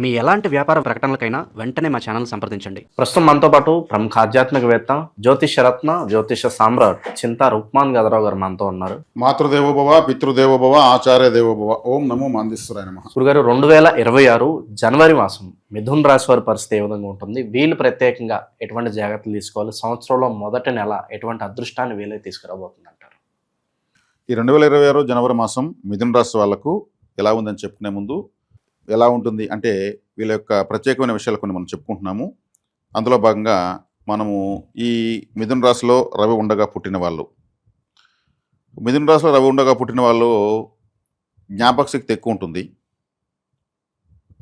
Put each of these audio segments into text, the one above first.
మీ ఎలాంటి వ్యాపార ప్రకటనలకైనా వెంటనే మా ఛానల్ సంప్రదించండి. ప్రస్తుతం మనతో పాటు ప్రముఖ ఆధ్యాత్మికవేత్త జ్యోతిష రత్న జ్యోతిష సామ్రాట్ చింతా రుక్మాన్ గదరావు గారు మనతో ఉన్నారు. మాతృదేవోభవ పితృదేవోభవ ఆచార్య దేవోభవ ఓం నమో మాందేశ్వరాయ నమ. గురుగారు రెండు వేల ఇరవై ఆరు జనవరి మాసం మిథున్ రాశి వారి పరిస్థితి ఏ విధంగా ఉంటుంది? వీళ్ళు ప్రత్యేకంగా ఎటువంటి జాగ్రత్తలు తీసుకోవాలి? సంవత్సరంలో మొదటి నెల ఎటువంటి అదృష్టాన్ని వీళ్ళే తీసుకురాబోతుంది అంటారు ఈ రెండు వేల ఇరవై ఆరు జనవరి మాసం మిథున రాశి వాళ్ళకు ఎలా ఉందని చెప్పుకునే ముందు ఎలా ఉంటుంది అంటే వీళ్ళ యొక్క ప్రత్యేకమైన విషయాలు కొన్ని మనం చెప్పుకుంటున్నాము. అందులో భాగంగా మనము ఈ మిథున రాశిలో రవి ఉండగా పుట్టిన వాళ్ళు. మిథున రాశిలో రవి ఉండగా పుట్టిన వాళ్ళు జ్ఞాపక శక్తి ఎక్కువ ఉంటుంది.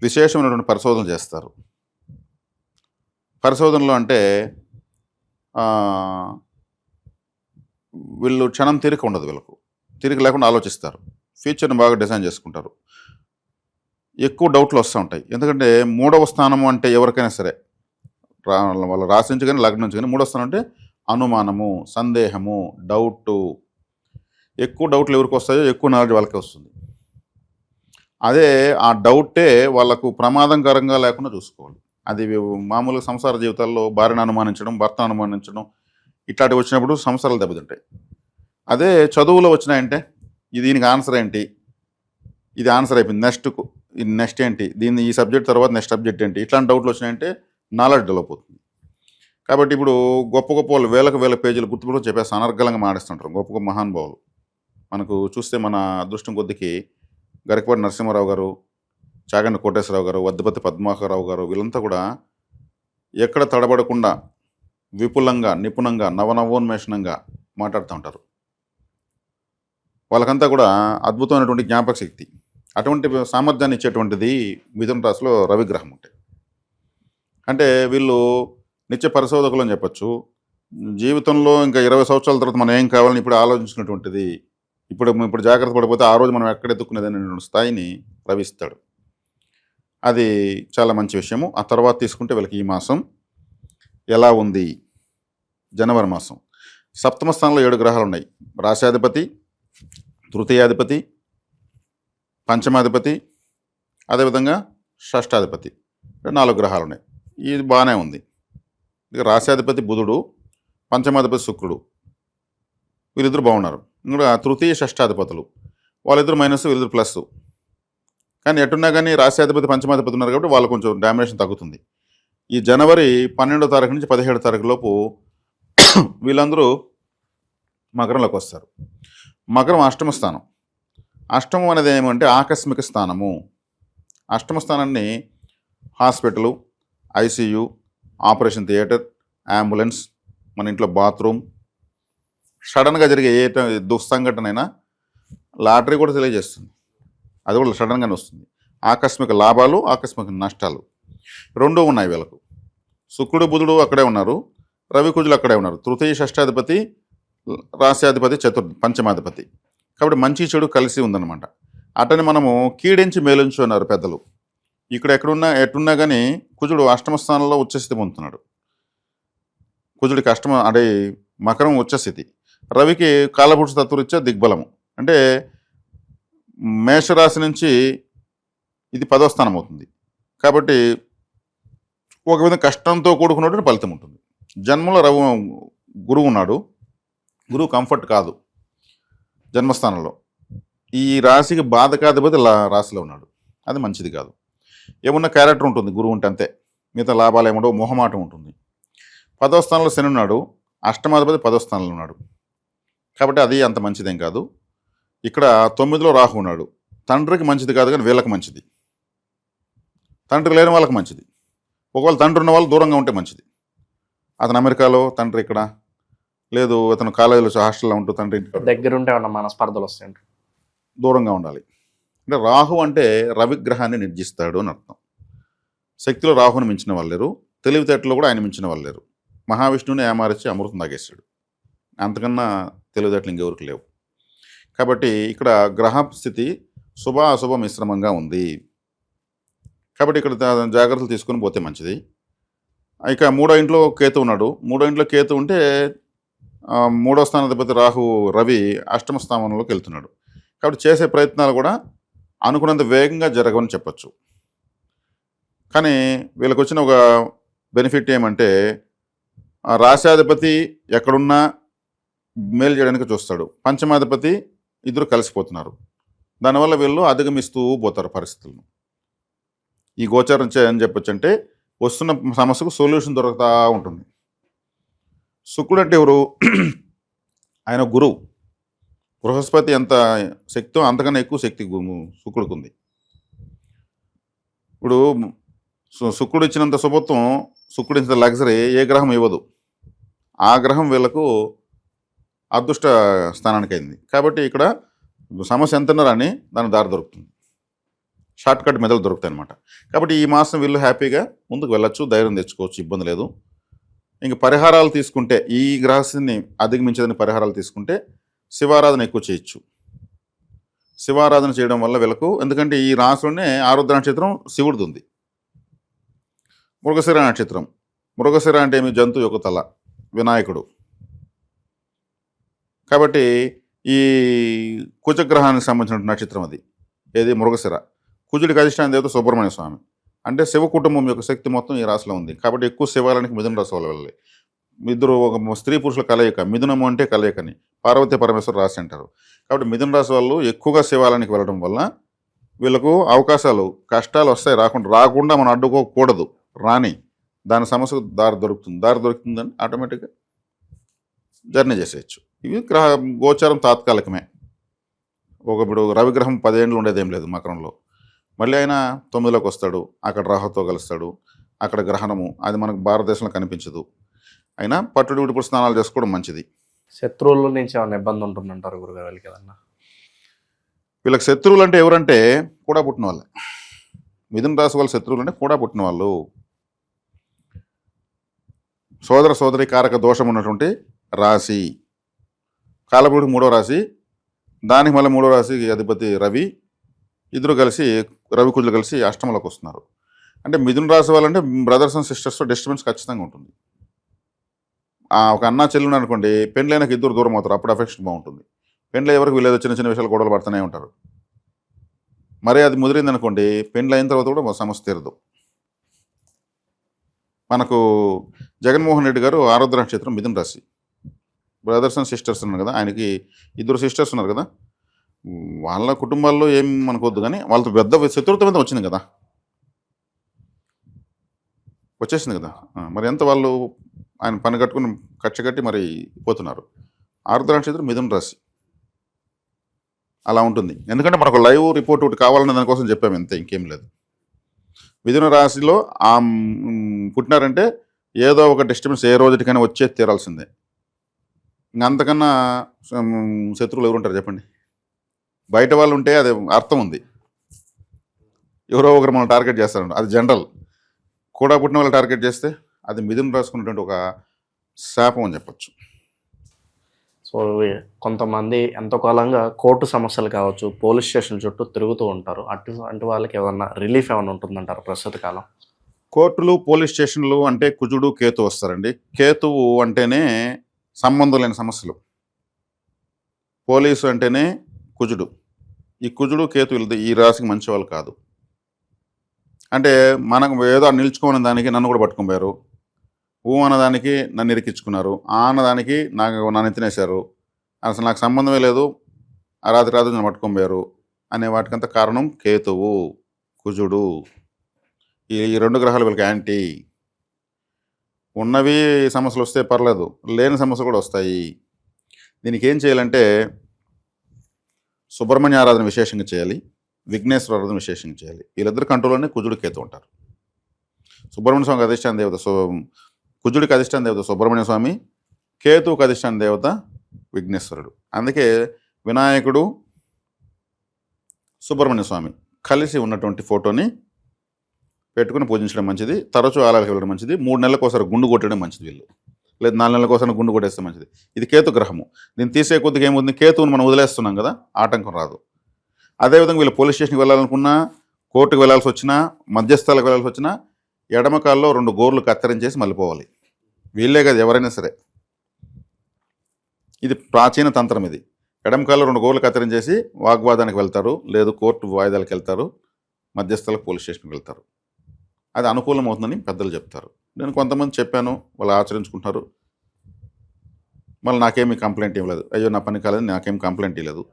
విశేషమైనటువంటి పరిశోధనలు చేస్తారు. పరిశోధనలు అంటే వీళ్ళు క్షణం తీరిక ఉండదు వీళ్ళకు. తీరిక లేకుండా ఆలోచిస్తారు. ఫ్యూచర్ని బాగా డిజైన్ చేసుకుంటారు. ఎక్కువ డౌట్లు వస్తూ ఉంటాయి. ఎందుకంటే మూడవ స్థానము అంటే ఎవరికైనా సరే రా వాళ్ళ రాశి నుంచి కానీ లగ్నం నుంచి కానీ మూడవ స్థానం అంటే అనుమానము సందేహము డౌటు. ఎక్కువ డౌట్లు ఎవరికి వస్తాయో ఎక్కువ నాలెడ్జ్ వాళ్ళకే వస్తుంది. అదే ఆ డౌటే వాళ్ళకు ప్రమాదకరంగా లేకుండా చూసుకోవాలి. అది మామూలుగా సంసార జీవితాల్లో భార్యను అనుమానించడం భర్తను అనుమానించడం ఇట్లాంటివి వచ్చినప్పుడు సంసారాలు దెబ్బతింటాయి. అదే చదువులో వచ్చినాయంటే ఇది దీనికి ఆన్సర్ ఏంటి? ఇది ఆన్సర్ అయిపోయింది నెక్స్ట్కు. నెక్స్ట్ ఏంటి? దీన్ని ఈ సబ్జెక్ట్ తర్వాత నెక్స్ట్ సబ్జెక్ట్ ఏంటి? ఇట్లాంటి డౌట్లు వచ్చినాయంటే నాలెడ్జ్ డెవలప్ అవుతుంది. కాబట్టి ఇప్పుడు గొప్ప గొప్ప వాళ్ళు వేలకు వేల పేజీలు గుర్తుపెట్టుకుని చెప్పేసి అనర్గలంగా మాడిస్తుంటారు. గొప్ప గొప్ప మహానుభావులు. మనకు చూస్తే మన అదృష్టం కొద్దికి గరికపాటి నరసింహారావు గారు చాగండి కోటేశ్వరరావు గారు వద్దపతి పద్మాకరరావు గారు వీళ్ళంతా కూడా ఎక్కడ తడబడకుండా విపులంగా నిపుణంగా నవనవోన్మేషణంగా మాట్లాడుతూ ఉంటారు. వాళ్ళకంతా కూడా అద్భుతమైనటువంటి జ్ఞాపక శక్తి అటువంటి సామర్థ్యాన్ని ఇచ్చేటువంటిది మిథున రాశిలో రవిగ్రహం ఉంటాయి అంటే వీళ్ళు నిత్య పరిశోధకులు అని చెప్పచ్చు. జీవితంలో ఇంకా ఇరవై సంవత్సరాల తర్వాత మనం ఏం కావాలని ఇప్పుడు ఆలోచించినటువంటిది ఇప్పుడు ఇప్పుడు జాగ్రత్త పడిపోతే ఆ రోజు మనం ఎక్కడ ఎత్తుకునేది అనేటువంటి స్థాయిని రవిస్తాడు అది చాలా మంచి విషయము. ఆ తర్వాత తీసుకుంటే వీళ్ళకి ఈ మాసం ఎలా ఉంది? జనవరి మాసం. సప్తమ స్థానంలో ఏడు గ్రహాలు ఉన్నాయి. రాశాధిపతి తృతీయాధిపతి పంచమాధిపతి అదేవిధంగా షష్టాధిపతి. నాలుగు గ్రహాలు ఉన్నాయి. ఇది బాగానే ఉంది. ఇక రాశాధిపతి బుధుడు పంచమాధిపతి శుక్రుడు. వీరిద్దరు బాగున్నారు. ఇంకా తృతీయ షష్టాధిపతులు. వాళ్ళిద్దరు మైనస్ వీళ్ళిద్దరు ప్లస్. కానీ ఎట్టున్నా కానీ రాశాధిపతి పంచమాధిపతి ఉన్నారు కాబట్టి వాళ్ళు కొంచెం డామినేషన్ తగ్గుతుంది. ఈ జనవరి పన్నెండో తారీఖు నుంచి పదిహేడో తారీఖు లోపు వీళ్ళందరూ మకరంలోకి వస్తారు. మకరం అష్టమ స్థానం. అష్టమం అనేది ఏమంటే ఆకస్మిక స్థానము. అష్టమ స్థానాన్ని hospital ICU operation theatre ambulance మన ఇంట్లో బాత్రూమ్ సడన్గా జరిగే ఏ దుస్సంఘటనైనా అయినా లాటరీ కూడా తెలియజేస్తుంది. అది కూడా సడన్గానే వస్తుంది. ఆకస్మిక లాభాలు ఆకస్మిక నష్టాలు రెండూ ఉన్నాయి వీళ్ళకు. శుక్రుడు బుధుడు అక్కడే ఉన్నారు. రవి కుజులు అక్కడే ఉన్నారు. తృతీయ షష్టాధిపతి రాశ్యాధిపతి చతుర్ పంచమాధిపతి. కాబట్టి మంచి చెడు కలిసి ఉందన్నమాట. అటని మనము కీడించి మేలుంచు అన్నారు పెద్దలు. ఇక్కడ ఎక్కడున్నా ఎట్టున్నా కానీ కుజుడు అష్టమ స్థానంలో ఉచ్చస్థితి పొందుతున్నాడు. కుజుడికి అష్టమ అంటే మకరం ఉచ్చస్థితి. రవికి కాలపురుష తత్వరీత్యా దిగ్బలము. అంటే మేషరాశి నుంచి ఇది పదో స్థానం అవుతుంది. కాబట్టి ఒక విధంగా కష్టంతో కూడుకున్నటువంటి ఫలితం ఉంటుంది. జన్మలో రవి గురువు ఉన్నాడు. గురువు కంఫర్ట్ కాదు. జన్మస్థానంలో. ఈ రాశికి బాధకాధిపతి లా- రాశిలో ఉన్నాడు. అది మంచిది కాదు. ఏమున్న క్యారెక్టర్ ఉంటుంది? గురువు ఉంటే అంతే. మిగతా లాభాలు ఏముండవు? మొహమాటం ఉంటుంది. పదో స్థానంలో శని ఉన్నాడు. అష్టమాధిపతి పదో స్థానంలో ఉన్నాడు. కాబట్టి అది అంత మంచిదేం కాదు. ఇక్కడ తొమ్మిదిలో రాహు ఉన్నాడు. తండ్రికి మంచిది కాదు కానీ వీళ్ళకి మంచిది. తండ్రి లేని వాళ్ళకి మంచిది. ఒకవేళ తండ్రి ఉన్న వాళ్ళు దూరంగా ఉంటే మంచిది. అతను అమెరికాలో తండ్రి ఇక్కడ. లేదు అతను కాలేజీలో హాస్టల్లో ఉంటూ తండ్రి ఇంటికాడ దగ్గరుంటే ఉన్న మనస్పర్ధలు వస్తాయంటారు దూరంగా ఉండాలి. అంటే రాహు అంటే రవిగ్రహాన్ని నిర్జిస్తాడు అని అర్థం. శక్తిలో రాహుని మించిన వాళ్ళు లేరు. తెలివితేటలో కూడా ఆయన మించిన వాళ్ళు లేరు. మహావిష్ణువుని ఏమారిచి అమృతం తాగేశాడు. అంతకన్నా తెలివితేటలు ఇంకెవరికి లేవు. కాబట్టి ఇక్కడ గ్రహ స్థితి శుభ అశుభ మిశ్రమంగా ఉంది. కాబట్టి ఇక్కడ జాగ్రత్తలు తీసుకొని పోతే మంచిది. ఇక మూడో ఇంట్లో కేతు ఉన్నాడు. మూడో ఇంట్లో కేతు ఉంటే మూడో స్థానాధిపతి రాహు రవి అష్టమ స్థానంలోకి వెళ్తున్నాడు. కాబట్టి చేసే ప్రయత్నాలు కూడా అనుకున్నంత వేగంగా జరగవని చెప్పచ్చు. కానీ వీళ్ళకి వచ్చిన ఒక బెనిఫిట్ ఏమంటే రాష్ట్రాధిపతి రాశాధిపతి ఎక్కడున్నా మేలు చేయడానికి చూస్తాడు. పంచమాధిపతి ఇద్దరు కలిసిపోతున్నారు. దానివల్ల వీళ్ళు అధిగమిస్తూ పోతారు పరిస్థితులను. ఈ గోచారం చేయని చెప్పచ్చు చెప్పొచ్చు అంటే వస్తున్న సమస్యకు సొల్యూషన్ దొరుకుతూ ఉంటుంది. శుక్రుడు అంటే ఎవరు? ఆయన గురువు. బృహస్పతి ఎంత శక్తో అంతకన్నా ఎక్కువ శక్తి గు- శుక్రుడికి ఉంది ఇప్పుడు శుక్రుడు ఇచ్చినంత శుభత్వం శుక్రుడు ఇచ్చినంత లగ్జరీ ఏ గ్రహం ఇవ్వదు. ఆ గ్రహం వీళ్ళకు అదృష్ట స్థానానికి అయింది కాబట్టి ఇక్కడ సమస్య ఎంత అని దాని దారి దొరుకుతుంది. షార్ట్ కట్ మెదలు దొరుకుతాయి అనమాట కాబట్టి ఈ మాసం వీళ్ళు హ్యాపీగా ముందుకు వెళ్ళొచ్చు ధైర్యం తెచ్చుకోవచ్చు ఇబ్బంది లేదు. ఇంక పరిహారాలు తీసుకుంటే ఈ గ్రహస్థితిని అధిగమించేదని పరిహారాలు తీసుకుంటే శివారాధన ఎక్కువ చేయొచ్చు. శివారాధన చేయడం వల్ల వీళ్ళకు ఎందుకంటే ఈ రాశిలోనే ఆరుద్ర నక్షత్రం శివుడిది ఉంది. మృగశిర నక్షత్రం. మృగశిర అంటే ఏమి? జంతువు యొక్క తల వినాయకుడు. కాబట్టి ఈ కుజగ్రహానికి సంబంధించిన నక్షత్రం అది. ఏది? మృగశిర. కుజుడికి అధిష్టానం దేవత సుబ్రహ్మణ్య స్వామి. అంటే శివ కుటుంబం యొక్క శక్తి మొత్తం ఈ రాశిలో ఉంది. కాబట్టి ఎక్కువ శివాలయానికి మిథున రాశి వాళ్ళు వెళ్ళాలి. ఇద్దరు ఒక స్త్రీ పురుషుల కలయిక మిథునము అంటే కలయికని పార్వతీ పరమేశ్వర రాశి అంటారు. కాబట్టి మిథున రాశి వాళ్ళు ఎక్కువగా శివాలయానికి వెళ్ళడం వల్ల వీళ్ళకు అవకాశాలు కష్టాలు వస్తాయి రాకుండా రాకుండా మనం అడ్డుకోకూడదు. రాని దాని సమస్యకు దారి దొరుకుతుంది. దారి దొరుకుతుందని ఆటోమేటిక్గా జర్నీ చేసేయచ్చు. ఇవి గ్రహ గోచారం తాత్కాలికమే. ఒక ఇప్పుడు రవిగ్రహం పదేళ్ళు ఉండేదేం లేదు మకరంలో. మళ్ళీ ఆయన తొమ్మిదిలోకి వస్తాడు అక్కడ రాహుతో కలుస్తాడు అక్కడ గ్రహణము అది మనకు భారతదేశంలో కనిపించదు. అయినా పట్టుడు విడుపుడు స్నానాలు చేసుకోవడం మంచిది. శత్రువుల నుంచి ఏమైనా ఇబ్బంది ఉంటుందంటారు గురుగారు వీళ్ళకి ఏదన్నా? వీళ్ళకి శత్రువులు అంటే ఎవరంటే కూడా పుట్టిన వాళ్ళే. మిథున రాశి వాళ్ళ శత్రువులు అంటే కూడా పుట్టిన వాళ్ళు. సోదర సోదరి కారక దోషం ఉన్నటువంటి రాశి. కాలపుడి మూడో రాశి దానికి మళ్ళీ మూడో రాశి అధిపతి రవి ఇద్దరు కలిసి రవికుజులు కలిసి అష్టమలోకి వస్తున్నారు. అంటే మిథున రాశి వాళ్ళంటే బ్రదర్స్ అండ్ సిస్టర్స్తో డిస్టర్బెన్స్ ఖచ్చితంగా ఉంటుంది. ఒక అన్న చెల్లుని అనుకోండి పెండ్లైనకి ఇద్దరు దూరం అవుతారు అప్పుడు అఫెక్షన్ బాగుంటుంది. పెండ్లు ఎవరికి వీళ్ళేదో చిన్న చిన్న విషయాలు గొడవలు పడుతూనే ఉంటారు. మరి అది ముదిరింది అనుకోండి పెండ్లు అయిన తర్వాత కూడా సమస్య తీరదు. మనకు జగన్మోహన్ రెడ్డి గారు ఆరుద్ర నక్షత్రం మిథున రాశి. బ్రదర్స్ అండ్ సిస్టర్స్ ఉన్నారు కదా ఆయనకి ఇద్దరు సిస్టర్స్ ఉన్నారు కదా వాళ్ళ కుటుంబాల్లో ఏం మనకొద్దు కానీ వాళ్ళతో పెద్ద శత్రుత్వం మీద వచ్చింది కదా. వచ్చేసింది కదా. మరి ఎంత వాళ్ళు ఆయన పని కట్టుకుని కట్టి మరి పోతున్నారు? ఆరుద్ర నక్షత్రం మిథున రాశి. అలా ఉంటుంది. ఎందుకంటే మనకు లైవ్ రిపోర్ట్ ఒకటి కావాలనే దానికోసం చెప్పాము అంతే ఇంకేం లేదు. మిథున రాశిలో ఆ పుట్టినారంటే ఏదో ఒక డిస్టర్బెన్స్ ఏ రోజుటికైనా వచ్చే తీరాల్సిందే. ఇంక అంతకన్నా శత్రువులు ఎవరుంటారు చెప్పండి? బయట వాళ్ళు ఉంటే అది అర్థం ఉంది. ఎవరో ఒకరు మనం టార్గెట్ చేస్తారు అది జనరల్. కూడా పుట్టిన వాళ్ళు టార్గెట్ చేస్తే అది మిథున రాసుకున్నటువంటి ఒక శాపం అని చెప్పొచ్చు. సో కొంతమంది ఎంతో కాలంగా కోర్టు సమస్యలు కావచ్చు పోలీస్ స్టేషన్ చుట్టూ తిరుగుతూ ఉంటారు. అటు అటు వాళ్ళకి ఏమన్నా రిలీఫ్ ఏమైనా ఉంటుందంటారు ప్రస్తుత కాలం? కోర్టులు పోలీస్ స్టేషన్లు అంటే కుజుడు కేతు వస్తారండి. కేతువు అంటేనే సంబంధం లేని సమస్యలు. పోలీసు అంటేనే కుజుడు. ఈ కుజుడు కేతు ఈ రాశికి మంచి వాళ్ళు కాదు. అంటే మనకు ఏదో నిల్చుకోని దానికి నన్ను కూడా పట్టుకుపోయారు. ఊ అన్నదానికి నన్ను ఇరికించుకున్నారు. ఆ అన్నదానికి నాకు నన్ను ఎత్తినేశారు. అసలు నాకు సంబంధమే లేదు. ఆ రాత్రి రాత్రి నన్ను పట్టుకుపోయారు అనే వాటికంత కారణం కేతువు కుజుడు. ఈ ఈ రెండు గ్రహాలు వీళ్ళకి యాంటీ. ఉన్నవి సమస్యలు వస్తే పర్లేదు. లేని సమస్యలు కూడా వస్తాయి. దీనికి ఏం చేయాలంటే సుబ్రహ్మణ్య ఆరాధన విశేషంగా చేయాలి విఘ్నేశ్వర ఆరాధన విశేషంగా చేయాలి. వీళ్ళిద్దరు కంట్రోల్లోనే కుజుడు కేతు ఉంటారు. సుబ్రహ్మణ్య స్వామికి అధిష్టాన దేవత సో కుజుడికి అధిష్టాన దేవత సుబ్రహ్మణ్య స్వామి కేతువుకి అధిష్టాన దేవత విఘ్నేశ్వరుడు. అందుకే వినాయకుడు సుబ్రహ్మణ్య స్వామి కలిసి ఉన్నటువంటి ఫోటోని పెట్టుకుని పూజించడం మంచిది తరచూ ఆలయాలకు వెళ్ళడం మంచిది మూడు నెలలకు ఒకసారి గుండు కొట్టడం మంచిది వీళ్ళు. లేదు నాలుగు నెలల కోసం గుండు కొట్టేస్తే మంచిది. ఇది కేతు గ్రహము. దీన్ని తీసే కొద్దిగా ఏముంది? కేతువుని మనం వదిలేస్తున్నాం కదా ఆటంకం రాదు. అదేవిధంగా వీళ్ళు పోలీస్ స్టేషన్కి వెళ్ళాలనుకున్నా కోర్టుకు వెళ్ళాల్సి వచ్చినా మధ్యస్థాలకు వెళ్ళాల్సి వచ్చినా ఎడమకాల్లో రెండు గోర్లు కత్తిరించేసి మళ్ళీ పోవాలి. వీళ్ళే కదా ఎవరైనా సరే. ఇది ప్రాచీన తంత్రం ఇది. ఎడమకాల్లో రెండు గోర్లు కత్తిరించేసి వాగ్వాదానికి వెళ్తారు లేదు కోర్టు వాయిదాలకు వెళ్తారు మధ్యస్థలకు పోలీస్ స్టేషన్కి వెళ్తారు. అది అనుకూలం అవుతుందని పెద్దలు చెప్తారు. నేను కొంతమంది చెప్పాను వాళ్ళు ఆచరించుకుంటున్నారు. మళ్ళీ నాకేమీ కంప్లైంట్ ఇవ్వలేదు. అయ్యో నా పని కాలేదు నాకేం కంప్లైంట్ ఇవ్వలేదు.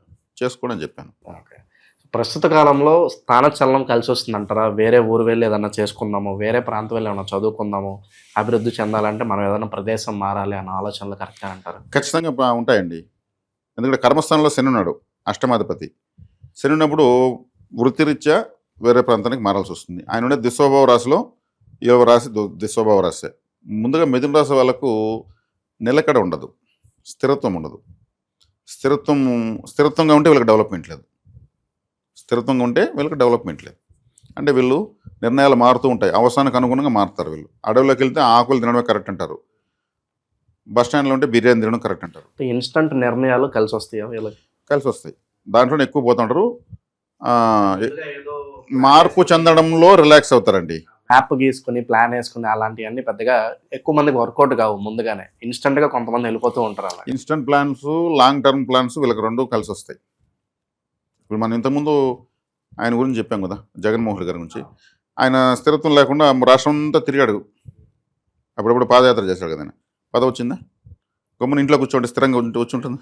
చేసుకోండి అని చెప్పాను. ఓకే. ప్రస్తుత కాలంలో స్థానచలనం కలిసి వస్తుంది అంటారా వేరే ఊరు వెళ్ళి ఏదైనా చేసుకుందాము వేరే ప్రాంతం వెళ్ళి ఏమైనా చదువుకుందాము అభివృద్ధి చెందాలంటే మనం ఏదైనా ప్రదేశం మారాలి అన్న ఆలోచనలు కరెక్టే అంటారు? ఖచ్చితంగా ఉంటాయండి. ఎందుకంటే కర్మస్థానంలో శని ఉన్నాడు అష్టమాధిపతి. శని ఉన్నప్పుడు వృత్తిరీత్యా వేరే ప్రాంతానికి మారాల్సి వస్తుంది. ఆయన ఉండే దిశోభావ రాశిలో ఏవ రాశి దు- దిశోభావ రాశి. ముందుగా మిథున రాశి వాళ్ళకు నిలకడ ఉండదు స్థిరత్వం ఉండదు. స్థిరత్వం స్థిరత్వంగా ఉంటే వీళ్ళకి డెవలప్మెంట్ లేదు. స్థిరత్వంగా ఉంటే వీళ్ళకి డెవలప్మెంట్ లేదు. అంటే వీళ్ళు నిర్ణయాలు మారుతూ ఉంటాయి. అవసరానికి అనుగుణంగా మారుతారు వీళ్ళు. అడవిలోకి వెళ్తే ఆకులు తినడమే కరెక్ట్ అంటారు. బస్ స్టాండ్లో ఉంటే బిర్యానీ తినడం కరెక్ట్ అంటారు. ఇన్స్టంట్ నిర్ణయాలు కలిసి వస్తాయా వీళ్ళకి? కలిసి వస్తాయి. దాంట్లోనే ఎక్కువ పోతుంటారు. మార్పు చెందడంలో రిలాక్స్ అవుతారండి. యాప్ గీసుకుని ప్లాన్ వేసుకుని అలాంటివన్నీ పెద్దగా ఎక్కువ మందికి వర్కౌట్ కావు ముందుగానే. ఇన్స్టంట్గా కొంతమంది వెళ్ళిపోతూ ఉంటారు అలా. Instant plans long term plans వీళ్ళకి రెండు కలిసి వస్తాయి. ఇప్పుడు మనం ఇంతకుముందు ఆయన గురించి చెప్పాం కదా జగన్మోహన్ రెడ్డి గారి గురించి. ఆయన స్థిరత్వం లేకుండా రాష్ట్రం అంతా తిరిగాడు. అప్పుడప్పుడు పాదయాత్ర చేశాడు కదా ఆయన. పదవి వచ్చిందా? గమ్మున ఇంట్లో కూర్చోండి స్థిరంగా ఉంటే వచ్చి ఉంటుంది?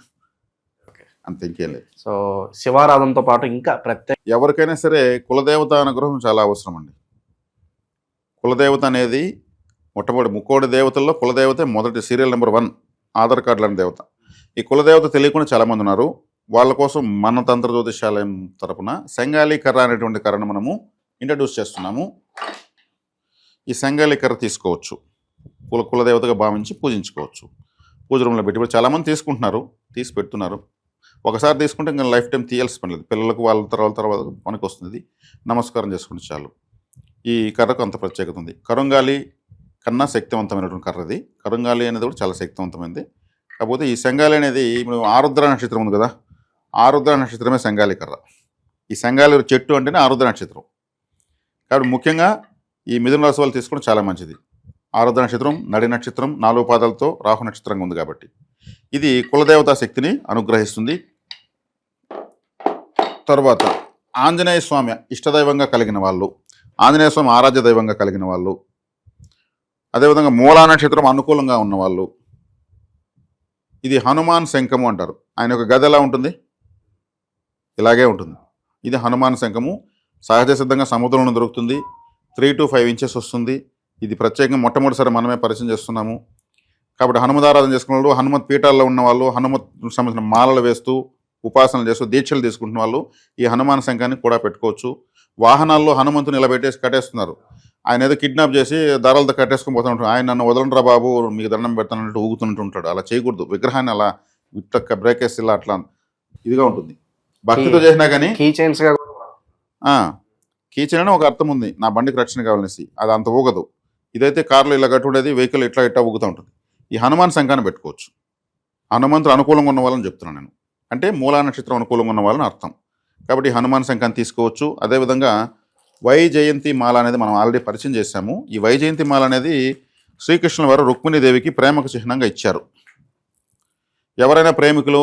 అంత ఇంకేం లేదు. సో శివారాధనతో పాటు ఇంకా ప్రత్యేక ఎవరికైనా సరే కులదేవత అనుగ్రహం చాలా అవసరం అండి. కులదేవత అనేది మొట్టమొదటి ముక్కోడి దేవతల్లో కులదేవతే మొదటి serial number one Aadhaar card లాంటి దేవత. ఈ కులదేవత తెలియకుండా చాలామంది ఉన్నారు. వాళ్ళ కోసం మన తంత్ర జ్యోతిషాలయం తరపున సంగాలి కర్ర అనేటువంటి కర్రను మనము ఇంట్రడ్యూస్ చేస్తున్నాము. ఈ సంగాలి కర్ర తీసుకోవచ్చు. కుల కులదేవతగా భావించి పూజించుకోవచ్చు. పూజ రూమ్లో పెట్టి చాలామంది తీసుకుంటున్నారు తీసి పెడుతున్నారు. ఒకసారి తీసుకుంటే ఇంకా లైఫ్ టైం తీయాల్సి పని లేదు. పిల్లలకు వాళ్ళ తర్వాత తర్వాత పనికి వస్తుంది నమస్కారం చేసుకుంటే చాలు. ఈ కర్రకు అంత ప్రత్యేకత ఉంది. కరుంగాలి కన్నా శక్తివంతమైనటువంటి కర్ర ఇది. కరుంగాలి అనేది కూడా చాలా శక్తివంతమైనది కాకపోతే ఈ సంగాలి అనేది ఇప్పుడు ఆరుద్ర నక్షత్రం ఉంది కదా ఆరుద్ర నక్షత్రమే సంగాలి కర్ర. ఈ సంగాలి చెట్టు అంటేనే ఆరుద్ర నక్షత్రం. కాబట్టి ముఖ్యంగా ఈ మిథున రాశి వాళ్ళు తీసుకోవడం చాలా మంచిది. ఆరుద్ర నక్షత్రం నడి నక్షత్రం నాలుగు పాదాలతో రాహు నక్షత్రంగా ఉంది కాబట్టి. ఇది కులదేవతా శక్తిని అనుగ్రహిస్తుంది. తర్వాత ఆంజనేయ స్వామి ఇష్టదైవంగా కలిగిన వాళ్ళు ఆంజనేయ స్వామి ఆరాధ్య దైవంగా కలిగిన వాళ్ళు. అదేవిధంగా మూలా నక్షత్రం అనుకూలంగా ఉన్నవాళ్ళు ఇది హనుమాన్ శంఖము అంటారు. ఆయన యొక్క గది ఎలా ఉంటుంది? ఇలాగే ఉంటుంది. ఇది హనుమాన్ శంఖము. సహజ సిద్ధంగా సముద్రంలో దొరుకుతుంది. త్రీ టు ఫైవ్ ఇంచెస్ వస్తుంది. ఇది ప్రత్యేకంగా మొట్టమొదటిసారి మనమే పరిచయం చేస్తున్నాము. కాబట్టి హనుమదారాధన చేసుకున్న వాళ్ళు హనుమత్ పీఠాల్లో ఉన్న వాళ్ళు హనుమత్ సంబంధించిన మాలలు వేస్తూ ఉపాసనలు చేస్తూ దీక్షలు తీసుకుంటున్న వాళ్ళు ఈ హనుమాన్ శంఖాన్ని కూడా పెట్టుకోవచ్చు. వాహనాల్లో హనుమంతుని ఇలా పెట్టేసి కట్టేస్తున్నారు. ఆయన ఏదో కిడ్నాప్ చేసి దారాలతో కట్టేసుకొని పోతూ ఉంటాడు ఆయన నన్ను వదలండిరా బాబు మీకు దండం పెడతానంటూ ఊగుతుంటూ ఉంటాడు. అలా చేయకూడదు. విగ్రహాన్ని అలా ఇట్లా బ్రేక్ వేసి ఇలా అట్లా ఇదిగా ఉంటుంది. భక్తితో చేసినా కానీ కీ చైన్స్ అని ఒక అర్థం ఉంది. నా బండికి రక్షణ కావాలనేసి. అది అంత ఊగదు. ఇదైతే కార్లో ఇలా కట్టుండేది వెహికల్ ఇట్లా ఇట్లా ఊగుతూ ఉంటుంది. ఈ హనుమాన్ శంఖాన్ని పెట్టుకోవచ్చు. హనుమంతుడు అనుకూలంగా ఉన్న వాళ్ళని చెప్తున్నాను నేను. అంటే మూలా నక్షత్రం అనుకూలంగా ఉన్న వాళ్ళని అర్థం. కాబట్టి హనుమాన్ శంఖాన్ని తీసుకోవచ్చు. అదేవిధంగా వై జయంతి మాల అనేది మనం ఆల్రెడీ పరిచయం చేశాము. ఈ వై జయంతి మాల అనేది శ్రీకృష్ణుల వారు రుక్మిణీదేవికి ప్రేమకు చిహ్నంగా ఇచ్చారు. ఎవరైనా ప్రేమికులు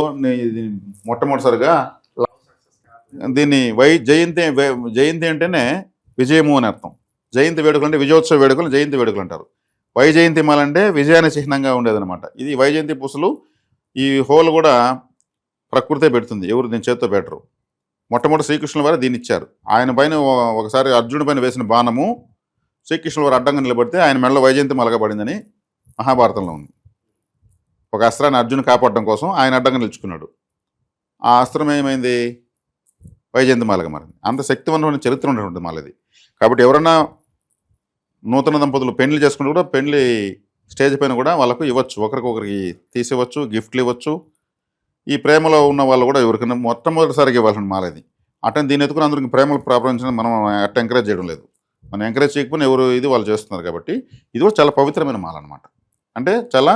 మొట్టమొదటిసారిగా దీన్ని వై జయంతి జయంతి అంటేనే విజయము అని అర్థం. జయంతి వేడుకలు అంటే విజయోత్సవ వేడుకలు జయంతి వేడుకలు అంటారు. వై జయంతి మాల అంటే విజయాన్ని చిహ్నంగా ఉండేదన్నమాట. ఇది వై జయంతి పూసలు ఈ హోల్ కూడా ప్రకృతే పెడుతుంది. ఎవరు దీని చేత్తో పెట్టరు. మొట్టమొదటి శ్రీకృష్ణుల వారు దీన్ని ఇచ్చారు ఆయన పైన ఒకసారి అర్జునుడి పైన వేసిన బాణము శ్రీకృష్ణుల వారు అడ్డంగా నిలబడితే ఆయన మెడలో వైజయంతి మలగబడిందని మహాభారతంలో ఉంది. ఒక అస్త్రాన్ని అర్జును కాపాడడం కోసం ఆయన అడ్డంగా నిలుచుకున్నాడు. ఆ అస్త్రం ఏమైంది? వైజయంతి మాలగా మారింది. అంత శక్తివంతమైన చరిత్ర ఉన్నటువంటి మాలది. కాబట్టి ఎవరన్నా నూతన దంపతులు పెళ్ళి చేసుకుంటే కూడా పెళ్ళి స్టేజ్ పైన కూడా వాళ్ళకు ఇవ్వచ్చు. ఒకరికొకరికి తీసివ్వచ్చు గిఫ్ట్లు ఇవ్వచ్చు. ఈ ప్రేమలో ఉన్న వాళ్ళు కూడా ఎవరికైనా మొట్టమొదటిసారిగా ఇవ్వాల్సిన మాలది అటెండ్ దీని ఎత్తుకుని అందరికి ప్రేమలు ప్రారంభించడం మనం అట్ట ఎంకరేజ్ చేయడం లేదు. మనం ఎంకరేజ్ చేయకపోయినా ఎవరు ఇది వాళ్ళు చేస్తున్నారు కాబట్టి ఇది కూడా చాలా పవిత్రమైన మాల అనమాట అంటే చాలా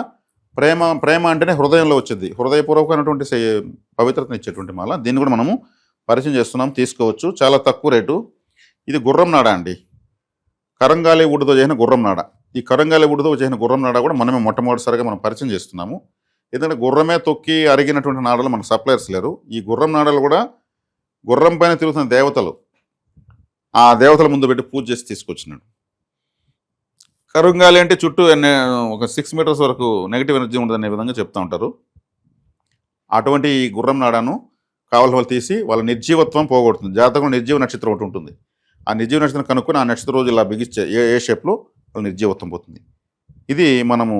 ప్రేమ ప్రేమ అంటేనే హృదయంలో వచ్చేది. హృదయపూర్వకమైనటువంటి పవిత్రతను ఇచ్చేటువంటి మాల. దీన్ని కూడా మనము పరిచయం చేస్తున్నాం తీసుకోవచ్చు. చాలా తక్కువ రేటు. ఇది గుర్రం నాడ అండి. కరంగాలి వుడ్తో చేసిన గుర్రం నాడ. ఈ కరంగాలి వుడ్తో చేసిన గుర్రం నాడ కూడా మనమే మొట్టమొదటిసారిగా మనం పరిచయం చేస్తున్నాము. ఎందుకంటే గుర్రమే తొక్కి అరిగినటువంటి నాడలు మనకు సప్లయర్స్ లేరు. ఈ గుర్రం నాడలు కూడా గుర్రం పైన తిరుగుతున్న దేవతలు ఆ దేవతల ముందు పెట్టి పూజ చేసి తీసుకొచ్చినాడు. కరుంగాలి అంటే చుట్టూ ఒక సిక్స్ మీటర్స్ వరకు నెగిటివ్ ఎనర్జీ ఉండదనే విధంగా చెప్తూ ఉంటారు. అటువంటి ఈ గుర్రం నాడాను కావల వాళ్ళు తీసి వాళ్ళ నిర్జీవత్వం పోగొడుతుంది. జాతకంలో నిర్జీవ నక్షత్రం ఒకటి ఉంటుంది. ఆ నిర్జీవ నక్షత్రం కనుక్కొని ఆ నక్షత్ర రోజు ఇలా బిగిస్తే ఏ ఏ షేప్లో వాళ్ళ నిర్జీవత్వం పోతుంది. ఇది మనము